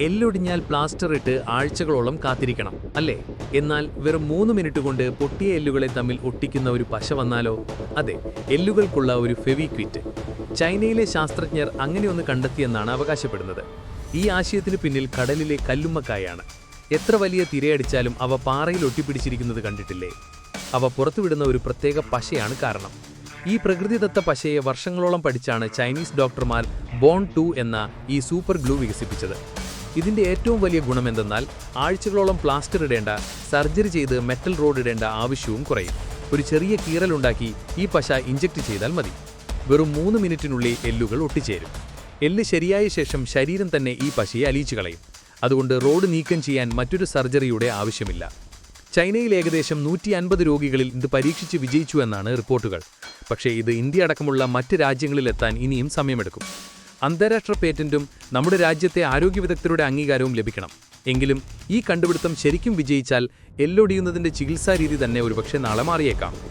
എല്ലൊടിഞ്ഞാൽ plaster ഇട്ട് ആഴ്ചകളോളം കാത്തിരിക്കണം അല്ലേ? എന്നാൽ വെറും മൂന്ന് മിനിറ്റ് കൊണ്ട് പൊട്ടിയ എല്ലുകളെ തമ്മിൽ ഒട്ടിക്കുന്ന ഒരു പശ വന്നാലോ? അതെ എല്ലുകൾക്കുള്ള ഒരു ഫെവിക്വിറ്റ്. ചൈനയിലെ ശാസ്ത്രജ്ഞർ അങ്ങനെയൊന്ന് കണ്ടെത്തിയെന്നാണ് അവകാശപ്പെടുന്നത്. ഈ ആശയത്തിന് പിന്നിൽ കടലിലെ കല്ലുമ്മക്കായാണ്. എത്ര വലിയ തിരയടിച്ചാലും അവ പാറയിൽ ഒട്ടിപ്പിടിച്ചിരിക്കുന്നത് കണ്ടിട്ടില്ലേ? അവ പുറത്തുവിടുന്ന ഒരു പ്രത്യേക പശയാണ് കാരണം. ഈ പ്രകൃതിദത്ത പശയെ വർഷങ്ങളോളം പഠിച്ചാണ് ചൈനീസ് ഡോക്ടർമാർ ബോൺ ടു എന്ന ഈ സൂപ്പർ ഗ്ലൂ വികസിപ്പിച്ചത്. ഇതിന്റെ ഏറ്റവും വലിയ ഗുണം എന്തെന്നാൽ ആഴ്ചകളോളം പ്ലാസ്റ്റർ ഇടേണ്ട സർജറി ചെയ്ത് മെറ്റൽ റോഡ് ഇടേണ്ട ആവശ്യവും കുറയും. ഒരു ചെറിയ കീറലുണ്ടാക്കി ഈ പശ ഇഞ്ചക്ട് ചെയ്താൽ മതി. വെറും മൂന്ന് മിനിറ്റിനുള്ളിൽ എല്ലുകൾ ഒട്ടിച്ചേരും. എല്ല് ശരിയായ ശേഷം ശരീരം തന്നെ ഈ പശയെ അലിയിച്ചു കളയും. അതുകൊണ്ട് റോഡ് നീക്കം ചെയ്യാൻ മറ്റൊരു സർജറിയുടെ ആവശ്യമില്ല. ചൈനയിൽ ഏകദേശം നൂറ്റി അൻപത് രോഗികളിൽ ഇത് പരീക്ഷിച്ച് വിജയിച്ചു എന്നാണ് റിപ്പോർട്ടുകൾ. പക്ഷേ ഇത് ഇന്ത്യ അടക്കമുള്ള മറ്റ് രാജ്യങ്ങളിലെത്താൻ ഇനിയും സമയമെടുക്കും. അന്താരാഷ്ട്ര പേറ്റന്റും നമ്മുടെ രാജ്യത്തെ ആരോഗ്യ വിദഗ്ധരുടെ അംഗീകാരവും ലഭിക്കണം. എങ്കിലും ഈ കണ്ടുപിടുത്തം ശരിക്കും വിജയിച്ചാൽ എല്ലൊടിയുന്നതിന്റെ ചികിത്സാ രീതി തന്നെ ഒരുപക്ഷെ നാളെ മാറിയേക്കാം.